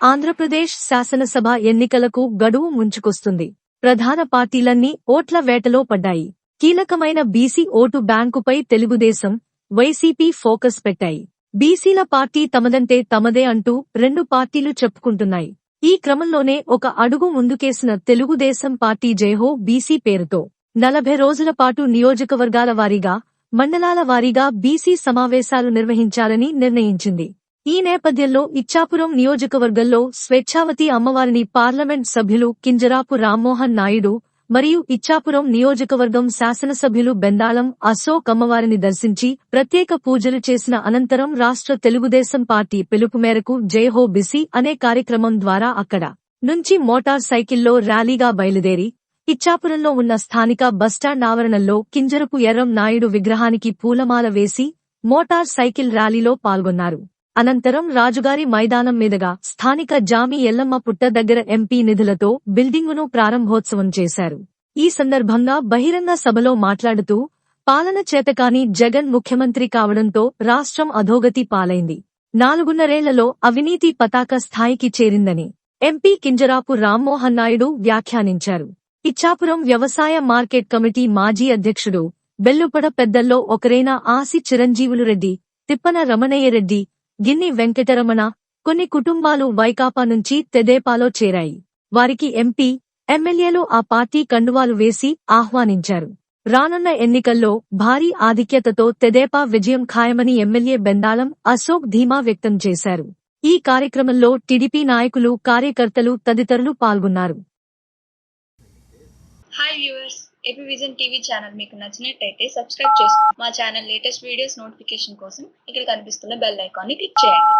ఆంధ్రప్రదేశ్ శాసనసభ ఎన్నికలకు గడువు ముంచుకొస్తుంది. ప్రధాన పార్టీలన్నీ ఓట్ల వేటలో పడ్డాయి. కీలకమైన బీసీ ఓటు బ్యాంకుపై తెలుగుదేశం వైసీపీ ఫోకస్ పెట్టాయి. బీసీల పార్టీ తమదంటే తమదే అంటూ రెండు పార్టీలు చెప్పుకుంటున్నాయి. ఈ క్రమంలోనే ఒక అడుగు ముందుకేసిన తెలుగుదేశం పార్టీ జయహో బీసీ పేరుతో నలభై రోజుల పాటు నియోజకవర్గాల వారీగా మండలాల వారీగా బీసీ సమావేశాలు నిర్వహించాలని నిర్ణయించింది. ఈ నేపథ్యంలో ఇచ్చాపురం నియోజకవర్గంలో స్వేచ్ఛావతి అమ్మవారిని పార్లమెంట్ సభ్యులు కింజరాపు రామ్మోహన్ నాయుడు మరియు ఇచ్చాపురం నియోజకవర్గం శాసనసభ్యులు బెందాళం అశోక్ అమ్మవారిని దర్శించి ప్రత్యేక పూజలు చేసిన అనంతరం రాష్ట్ర తెలుగుదేశం పార్టీ పిలుపు మేరకు జయహో బిసి అనే కార్యక్రమం ద్వారా అక్కడ నుంచి మోటార్ సైకిల్లో ర్యాలీగా బయలుదేరి ఇచ్చాపురంలో ఉన్న స్థానిక బస్టాండ్ ఆవరణలో కింజరపు ఎర్రం నాయుడు విగ్రహానికి పూలమాల వేసి మోటార్ సైకిల్ ర్యాలీలో పాల్గొన్నారు. అనంతరం రాజుగారి మైదానం మీదుగా స్థానిక జామి ఎల్లమ్మ పుట్ట దగ్గర ఎంపీ నిధులతో బిల్డింగును ప్రారంభోత్సవం చేశారు. ఈ సందర్భంగా బహిరంగ సభలో మాట్లాడుతూ పాలన చేతకాని జగన్ ముఖ్యమంత్రి కావడంతో రాష్ట్రం అధోగతి పాలైంది. నాలుగున్నరేళ్ళలో అవినీతి పతాక స్థాయికి చేరిందని ఎంపీ కింజరాపు రామ్మోహన్ నాయుడు వ్యాఖ్యానించారు. ఇచ్చాపురం వ్యవసాయ మార్కెట్ కమిటీ మాజీ అధ్యక్షుడు బెల్లుపడ పెద్దల్లో ఒకరైన ఆసి చిరంజీవులు రెడ్డి తిప్పన రమణయ్య రెడ్డి గిన్ని వెంకటరమణ కొన్ని కుటుంబాలు వైకాపా నుంచి తెదేపాలో చేరాయి. వారికి ఎంపీ ఎమ్మెల్యేలు ఆ పార్టీ కండువాలు వేసి ఆహ్వానించారు. రానున్న ఎన్నికల్లో భారీ ఆధిక్యతతో తెదేపా విజయం ఖాయమని ఎమ్మెల్యే బెందాళం అశోక్ ధీమా వ్యక్తం చేశారు. ఈ కార్యక్రమంలో టీడీపీ నాయకులు కార్యకర్తలు తదితరులు పాల్గొన్నారు. Hi viewers AP vision TV channel మీకు నచ్చినట్టయితే సబ్స్క్రైబ్ చేసుకోండి మా ఛానల్ లేటెస్ట్ వీడియోస్ నోటిఫికేషన్ కోసం ఇక్కడ కనిపిస్తున్న బెల్ ఐకాన్ని క్లిక్ చేయండి.